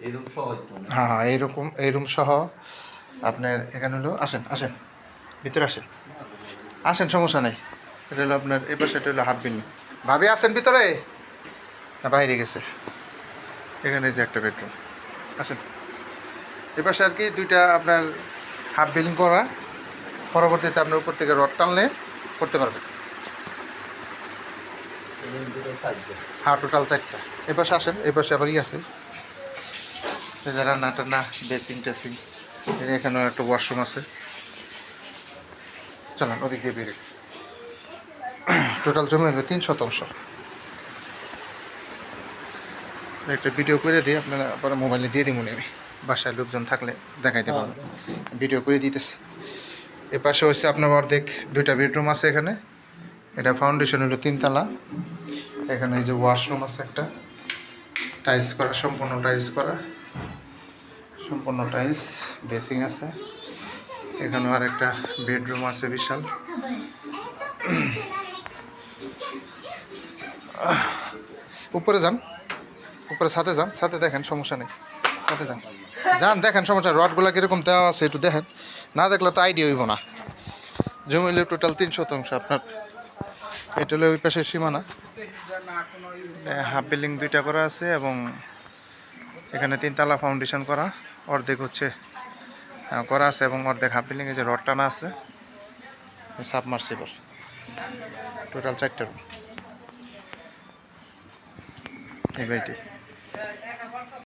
হ্যাঁ। হ্যাঁ এইরকম এই রুম সহ আপনার এখানে হলো আসেন আসেন ভিতরে আসেন। আসেন সমস্যা নেই। এটা হলো আপনার এ পাশে এটা হলো হাফ বিল্ডিং ভাবি আসেন ভিতরে? না বাইরে গেছে। এখানে যে একটা বেডরুম আসেন। এ পাশে আর কি দুইটা আপনার হাফ বিল্ডিং করা। পরবর্তীতে আপনার উপর থেকে রড টানলে করতে পারবেন। হ্যাঁ টোটাল চারটা। এ পাশে আসেন এ পাশে আবার ই আছে। যে রান্না টান্না বেসিং টেসিং এখানেও একটা ওয়াশরুম আছে। চলেন ওদিক দিয়ে বেরিয়ে টোটাল জমি হলো তিন শতাংশ। একটা ভিডিও করে দিই আপনারা পরে মোবাইলে দিয়ে দিব আমি বাসায় লোকজন থাকলে দেখাইতে পারব ভিডিও করে দিতেছি। এ পাশে হচ্ছে আপনার অর্ধেক দুইটা বেডরুম আছে এখানে। এটা ফাউন্ডেশন হলো তিনতলা। এখানে এই যে ওয়াশরুম আছে একটা। টাইলস করা সম্পূর্ণ টাইলস করা। সম্পূর্ণ টাইলস, বেসিং আছে। এখানেও আর একটা বেডরুম আছে বিশাল। উপরে যান। উপরে সাথে যান। সাথে দেখেন, সমস্যা নেই। সাথে যান। যান, দেখেন সমস্যা। রডগুলো কীরকম দেওয়া আছে একটু দেখেন। না দেখলে তো আইডিয়া হইব না। জমিলে টোটাল তিন শতাংশ আপনার। এটা হলো ওই পাশের সীমানা। হাফ বিল্ডিং দুইটা করা আছে এবং এখানে তিনতলা ফাউন্ডেশন করা। অর্ধেক হচ্ছে করা আছে এবং অর্ধেক হাফ বিল্ডিংয়ে যে রড টানা আছে সাবমার্সিবল টোটাল চারটে রুম এই বাড়িটি।